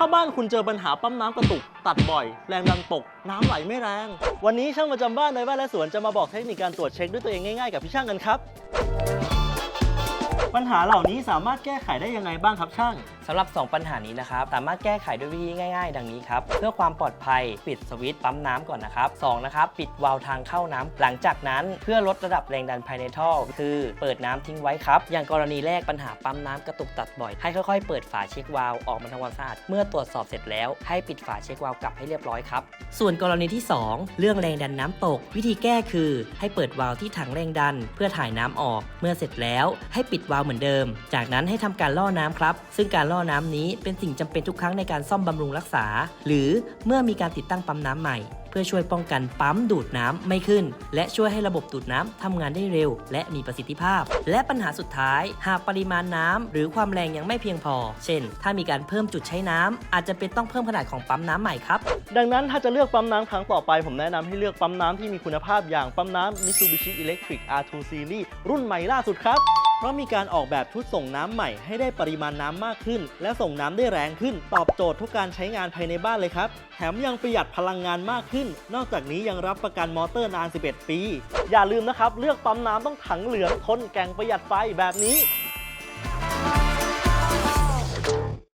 ถ้าบ้านคุณเจอปัญหาปั๊มน้ำกระตุก ตัดบ่อย แรงดันตก น้ำไหลไม่แรง วันนี้ช่างประจำบ้านในบ้านและสวนจะมาบอกเทคนิคการตรวจเช็คด้วยตัวเองง่ายๆกับพี่ช่างกันครับ ปัญหาเหล่านี้สามารถแก้ไขได้ยังไงบ้างครับช่าง สำหรับ 2 ปัญหานี้นะครับ สามารถแก้ไขด้วยวิธีง่ายๆ ดังนี้ครับ เพื่อความปลอดภัยปิดสวิตช์ปั๊มน้ำก่อนนะครับ2นะครับ ปิดวาล์วทางเข้าน้ำหลังจากนั้นเพื่อลดระดับแรงดันภายในท่อ คือเปิดน้ำทิ้งไว้ครับ อย่างกรณีแรกปัญหาปั๊มน้ำกระตุกตัดบ่อย ให้ค่อยๆ เปิดฝาเช็ควาล์วออกมาทำความสะอาด เมื่อตรวจสอบเสร็จแล้วให้ปิดฝาเช็ควาล์วกลับให้เรียบร้อยครับ ส่วนกรณีที่ 2 เรื่องแรงดันน้ำตก วิธีแก้คือ ให้เปิดวาล์วที่ถังแรงดัน เพื่อถ่ายน้ำออก เมื่อเสร็จแล้วให้ปิดวาล์วเหมือนเดิม จากนั้นให้ทำการล่อน้ำครับ ซึ่งการล่อน้ำนี้เป็นสิ่งจำเป็นทุกครั้งในการซ่อมบำรุงรักษา หรือเมื่อมีการติดตั้งปั๊มน้ำใหม่ เพื่อช่วยป้องกันปั๊มดูดน้ำไม่ขึ้น และช่วยให้ระบบดูดน้ำทำงานได้เร็ว และมีประสิทธิภาพ และปัญหาสุดท้าย หากปริมาณน้ำหรือความแรงยังไม่เพียงพอ เช่น ถ้ามีการเพิ่มจุดใช้น้ำอาจจะเป็นต้องเพิ่มขนาดของปั๊มน้ำใหม่ครับดังนั้นถ้าจะเลือกปั๊มน้ำครั้งต่อไป ผมแนะนำให้เลือกปั๊มน้ำที่มีคุณภาพอย่างปั๊มน้ำ Mitsubishi Electric R2 Series รุ่นใหม่ล่าสุดครับ เพราะมีการออกแบบชุดส่งน้ำใหม่ให้ได้ปริมาณน้ำมากขึ้น และส่งน้ำได้แรงขึ้น ตอบโจทย์ทุกการใช้งานภายในบ้านเลยครับ แถมยังประหยัดพลังงานมากขึ้น นอกจากนี้ยังรับประกันมอเตอร์นาน 11 ปี อย่าลืมนะครับ เลือกปั๊มน้ำต้องถังเหลืองทนแกงประหยัดไฟแบบนี้